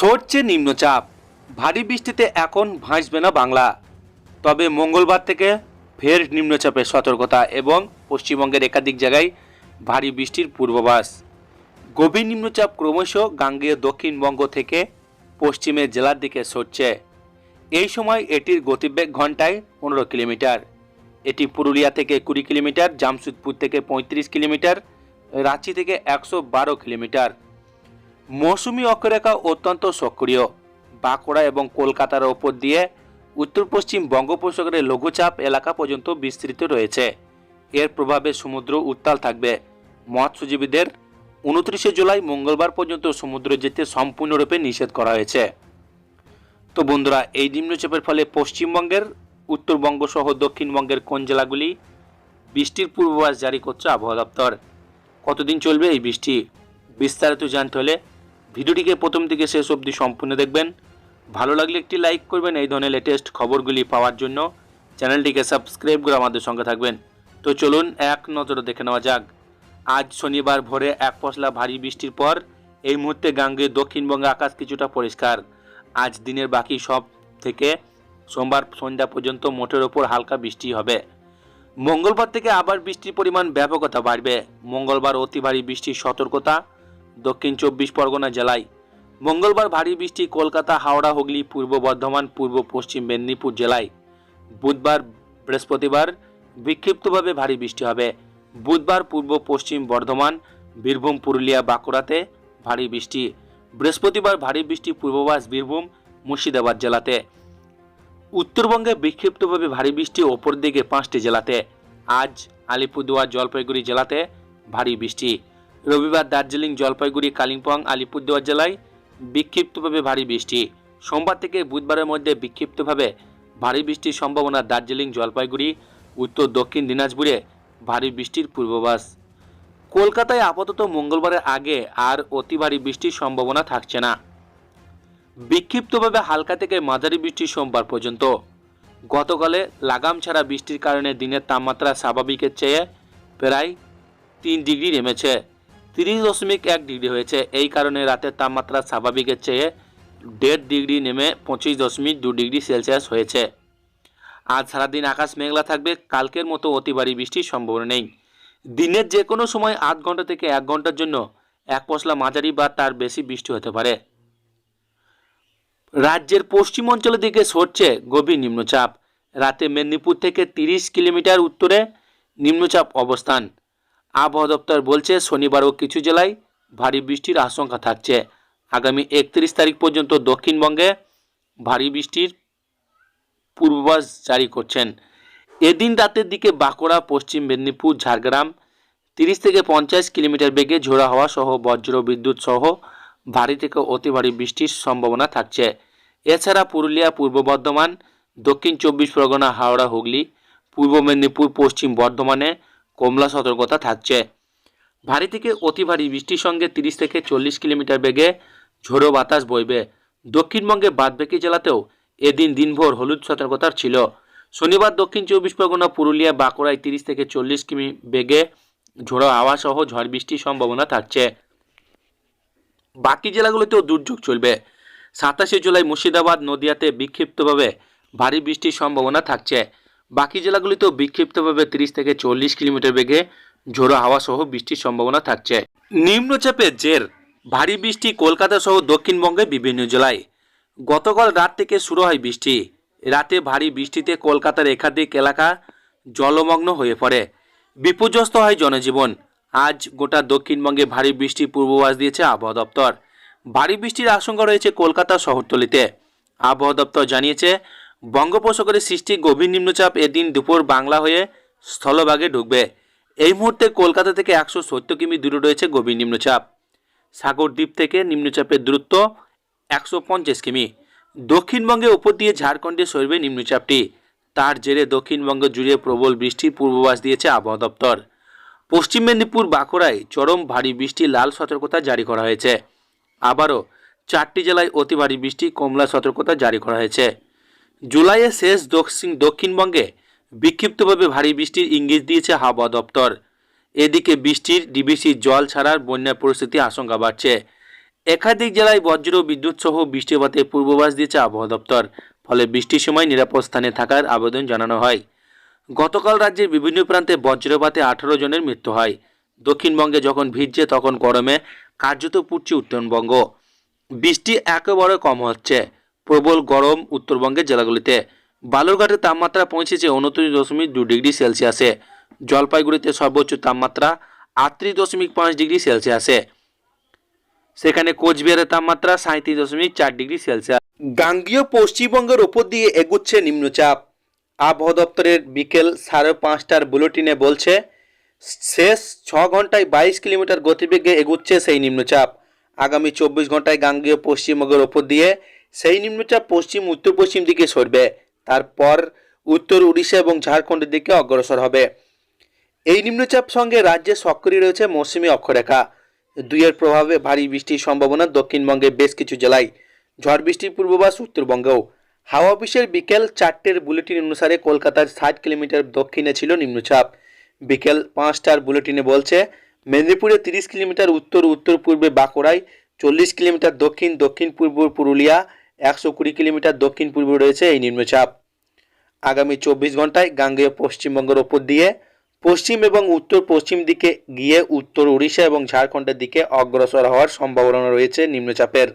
সরছে নিম্নচাপ। ভারী বৃষ্টিতে এখন ভাসবে না বাংলা। তবে মঙ্গলবার থেকে ফের নিম্নচাপের সতর্কতা এবং পশ্চিমবঙ্গের একাধিক জায়গায় ভারী বৃষ্টির পূর্বাভাস। গভীর নিম্নচাপ ক্রমশ গাঙ্গেয় দক্ষিণবঙ্গ থেকে পশ্চিমের জেলার দিকে সরছে। এই সময় এটির গতিবেগ ঘন্টায় পনেরো কিলোমিটার। এটি পুরুলিয়া থেকে কুড়ি কিলোমিটার, জামশেদপুর থেকে পঁয়ত্রিশ কিলোমিটার, রাঁচি থেকে একশো বারো কিলোমিটার। মৌসুমি অক্ষরেখা অত্যন্ত সক্রিয়। বাঁকুড়া এবং কলকাতার ওপর দিয়ে উত্তর পশ্চিম বঙ্গোপসাগরের লঘুচাপ এলাকা পর্যন্ত বিস্তৃত রয়েছে। এর প্রভাবে সমুদ্র উত্তাল থাকবে। মৎস্যজীবীদের উনত্রিশে জুলাই মঙ্গলবার পর্যন্ত সমুদ্রে যেতে সম্পূর্ণরূপে নিষেধ করা হয়েছে। তো বন্ধুরা, এই নিম্নচাপের ফলে পশ্চিমবঙ্গের, উত্তরবঙ্গ সহ দক্ষিণবঙ্গের কোন জেলাগুলি বৃষ্টির পূর্বাভাস জারি করছে আবহাওয়া দপ্তর? কতদিন চলবে এই বৃষ্টি? বিস্তারিত জানতে হলে ভিডিওটিকে প্রথম থেকে শেষ অবধি সম্পূর্ণ দেখবেন। ভালো লাগলে একটি লাইক করবেন এই ধরনের লেটেস্ট খবরগুলি পাওয়ার জন্য। চ্যানেলটিকে সাবস্ক্রাইব করে আমাদের সঙ্গে থাকবেন। তো চলুন এক নজরে দেখে নেওয়া যাক। আজ শনিবার ভোরে এক পশলা ভারী বৃষ্টির পর এই মুহূর্তে গাঙ্গে দক্ষিণবঙ্গে আকাশ কিছুটা পরিষ্কার। আজ দিনের বাকি সব থেকে সোমবার সন্ধ্যা পর্যন্ত মোটের ওপর হালকা বৃষ্টি হবে। মঙ্গলবার থেকে আবার বৃষ্টির পরিমাণ ব্যাপকতা বাড়বে। মঙ্গলবার অতি ভারী বৃষ্টির সতর্কতা দক্ষিণ চব্বিশ পরগনা জেলায়। মঙ্গলবার ভারী বৃষ্টি কলকাতা, হাওড়া, হুগলি, পূর্ব বর্ধমান, পূর্ব পশ্চিম মেদিনীপুর জেলায়। বুধবার বৃহস্পতিবার বিক্ষিপ্তভাবে ভারী বৃষ্টি হবে। বুধবার পূর্ব পশ্চিম বর্ধমান, বীরভূম, পুরুলিয়া, বাঁকুড়াতে ভারী বৃষ্টি। বৃহস্পতিবার ভারী বৃষ্টি পূর্ববাস বীরভূম, মুর্শিদাবাদ জেলাতে। উত্তরবঙ্গে বিক্ষিপ্তভাবে ভারী বৃষ্টি ওপর দিকে পাঁচটি জেলাতে। আজ আলিপুরদুয়ার, জলপাইগুড়ি জেলাতে ভারী বৃষ্টি। রবিবার দার্জিলিং, জলপাইগুড়ি, কালিম্পং, আলিপুরদুয়ার জেলায় বিক্ষিপ্তভাবে ভারী বৃষ্টি। সোমবার থেকে বুধবারের মধ্যে বিক্ষিপ্তভাবে ভারী বৃষ্টির সম্ভাবনা দার্জিলিং, জলপাইগুড়ি, উত্তর, দক্ষিণ দিনাজপুরে ভারী বৃষ্টির পূর্বাভাস। কলকাতায় আপাতত মঙ্গলবারের আগে আর অতি ভারী বৃষ্টির সম্ভাবনা থাকছে না। বিক্ষিপ্তভাবে হালকা থেকে মাঝারি বৃষ্টি সোমবার পর্যন্ত। গতকালে লাগাম ছাড়া বৃষ্টির কারণে দিনের তাপমাত্রা স্বাভাবিকের চেয়ে প্রায় তিন ডিগ্রি নেমেছে। তিরিশ দশমিক এক ডিগ্রি হয়েছে। এই কারণে রাতের তাপমাত্রা স্বাভাবিকের চেয়ে দেড় ডিগ্রি নেমে পঁচিশ দশমিক দু ডিগ্রি সেলসিয়াস হয়েছে। আজ সারাদিন আকাশ মেঘলা থাকবে, কালকের মতো অতি বৃষ্টির সম্ভাবনা নেই। দিনের যে কোনো সময় আধ ঘণ্টা থেকে এক ঘণ্টার জন্য এক পশলা মাঝারি বা তার বেশি বৃষ্টি হতে পারে। রাজ্যের পশ্চিম অঞ্চলের দিকে সরছে গভীর নিম্নচাপ। রাতে মেদিনীপুর থেকে তিরিশ কিলোমিটার উত্তরে নিম্নচাপ অবস্থান। আবহাওয়া দপ্তর বলছে শনিবারও কিছু জেলায় ভারী বৃষ্টির আশঙ্কা থাকছে। আগামী একত্রিশ তারিখ পর্যন্ত দক্ষিণবঙ্গে ভারী বৃষ্টির পূর্বাভাস জারি করছেন। এদিন রাতের দিকে বাঁকুড়া, পশ্চিম মেদিনীপুর, ঝাড়গ্রাম, তিরিশ থেকে পঞ্চাশ কিলোমিটার বেগে ঝোড়া হওয়া সহ বজ্র বিদ্যুৎ সহ ভারী থেকে অতি ভারী বৃষ্টির সম্ভাবনা থাকছে। এছাড়া পুরুলিয়া, পূর্ব বর্ধমান, দক্ষিণ চব্বিশ পরগনা, হাওড়া, হুগলি, পূর্ব মেদিনীপুর, পশ্চিম বর্ধমানে কমলা সতর্কতা থাকছে। ভারী থেকে অতি ভারী বৃষ্টির সঙ্গে তিরিশ থেকে চল্লিশ কিলোমিটার বেগে ঝোড়ো বাতাস বইবে। দক্ষিণবঙ্গে বাদবাকি জেলাতেও এদিন দিনভর হলুদ সতর্কতার ছিল। শনিবার দক্ষিণ চব্বিশ পরগনা, পুরুলিয়া, বাঁকুড়ায় তিরিশ থেকে চল্লিশ কিমি বেগে ঝোড়ো হাওয়া সহ ঝড় বৃষ্টির সম্ভাবনা থাকছে। বাকি জেলাগুলোতেও দুর্যোগ চলবে। সাতাশে জুলাই মুর্শিদাবাদ, নদিয়াতে বিক্ষিপ্তভাবে ভারী বৃষ্টির সম্ভাবনা থাকছে। বাকি জেলাগুলিতেও বিক্ষিপ্তভাবে তিরিশ থেকে চল্লিশ কিলোমিটার বেগে ঝোড়ো হাওয়া সহ বৃষ্টির সম্ভাবনা থাকছে। নিম্নচাপের জের, ভারী বৃষ্টি কলকাতা সহ দক্ষিণবঙ্গের বিভিন্ন জেলায়। গতকাল রাত থেকে শুরু হয় বৃষ্টি। রাতে ভারী বৃষ্টিতে কলকাতার একাধিক এলাকা জলমগ্ন হয়ে পড়ে। বিপর্যস্ত হয় জনজীবন। আজ গোটা দক্ষিণবঙ্গে ভারী বৃষ্টির পূর্বাভাস দিয়েছে আবহাওয়া দপ্তর। ভারী বৃষ্টির আশঙ্কা রয়েছে কলকাতা শহরতলিতে। আবহাওয়া দপ্তর জানিয়েছে বঙ্গোপসাগরের সৃষ্টি গভীর নিম্নচাপ এদিন দুপুর বাংলা হয়ে স্থলভাগে ঢুকবে। এই মুহূর্তে কলকাতা থেকে একশো সত্তর কিমি দূরে রয়েছে গভীর নিম্নচাপ। সাগরদ্বীপ থেকে নিম্নচাপের দূরত্ব একশো পঞ্চাশ কিমি। দক্ষিণবঙ্গে উপর দিয়ে ঝাড়খণ্ডে সরবে নিম্নচাপটি। তার জেরে দক্ষিণবঙ্গ জুড়ে প্রবল বৃষ্টির পূর্বাভাস দিয়েছে আবহাওয়া দপ্তর। পশ্চিম মেদিনীপুর বাঁকুড়ায় চরম ভারী বৃষ্টি লাল সতর্কতা জারি করা হয়েছে। আবারও চারটি জেলায় অতি ভারী বৃষ্টি, কমলা সতর্কতা জারি করা হয়েছে। জুলাইয়ের শেষ দক্ষিণ দক্ষিণবঙ্গে বিক্ষিপ্তভাবে ভারী বৃষ্টির ইঙ্গিত দিয়েছে আবহাওয়া দপ্তর। এদিকে বৃষ্টির ডিবিসির জল ছাড়ার বন্যা পরিস্থিতি আশঙ্কা বাড়ছে। একাধিক জেলায় বজ্র বিদ্যুৎ সহ বৃষ্টিপাতের পূর্বাভাস দিয়েছে আবহাওয়া দপ্তর, ফলে বৃষ্টির সময় নিরাপদ স্থানে থাকার আবেদন জানানো হয়। গতকাল রাজ্যের বিভিন্ন প্রান্তে বজ্রপাতে আঠারো জনের মৃত্যু হয়। দক্ষিণবঙ্গে যখন ভিজছে তখন গরমে কার্যত পুড়ছে উত্তরবঙ্গ। বৃষ্টি একেবারে কম হচ্ছে। প্রবল গরম উত্তরবঙ্গের জেলাগুলিতে। বালুরঘাটের তাপমাত্রা পৌঁছেছে উনত্রিশ দশমিক দু ডিগ্রি সেলসিয়াসে। জলপাইগুড়িতে সর্বোচ্চ তাপমাত্রা আটত্রিশ দশমিক পাঁচ ডিগ্রি সেলসিয়াসে। সেখানে কোচবিহারের তাপমাত্রা সাঁত্রিশ দশমিক চার ডিগ্রি সেলসিয়াস। গাঙ্গীয় পশ্চিমবঙ্গের ওপর দিয়ে এগুচ্ছে নিম্নচাপ। আবহাওয়া দপ্তরের বিকেল সাড়ে পাঁচটার বুলেটিনে বলছে, শেষ ছ ঘন্টায় বাইশ কিলোমিটার গতিবেগে এগুচ্ছে সেই নিম্নচাপ। আগামী চব্বিশ ঘন্টায় গাঙ্গীয় পশ্চিমবঙ্গের ওপর দিয়ে সেই নিম্নচাপ পশ্চিম, উত্তর পশ্চিম দিকে সরবে। তারপর উত্তর উড়িষ্যা এবং ঝাড়খণ্ডের দিকে অগ্রসর হবে। এই নিম্নচাপ সঙ্গে রাজ্যে সক্রিয় রয়েছে মৌসুমী অক্ষরেখা। দুইয়ের প্রভাবে ভারী বৃষ্টির সম্ভাবনা দক্ষিণবঙ্গে বেশ কিছু জেলায়। ঝড় বৃষ্টির পূর্বাভাস উত্তরবঙ্গেও। হাওয়া অফিসের বিকেল চারটের বুলেটিন অনুসারে কলকাতার ষাট কিলোমিটার দক্ষিণে ছিল নিম্নচাপ। বিকেল পাঁচটার বুলেটিনে বলছে, মেদিনীপুরে তিরিশ কিলোমিটার উত্তর উত্তর পূর্বে বাঁকুড়ায়, চল্লিশ কিলোমিটার দক্ষিণ দক্ষিণ পূর্ব পুরুলিয়া একশো কুড়ি কিলোমিটার দক্ষিণ পূর্বে রয়েছে এই নিম্নচাপ। আগামী চব্বিশ ঘন্টায় গাঙ্গেয় পশ্চিমবঙ্গের ওপর দিয়ে পশ্চিম এবং উত্তর পশ্চিম দিকে গিয়ে উত্তর উড়িষ্যা এবং ঝাড়খণ্ডের দিকে অগ্রসর হওয়ার সম্ভাবনা রয়েছে নিম্নচাপের।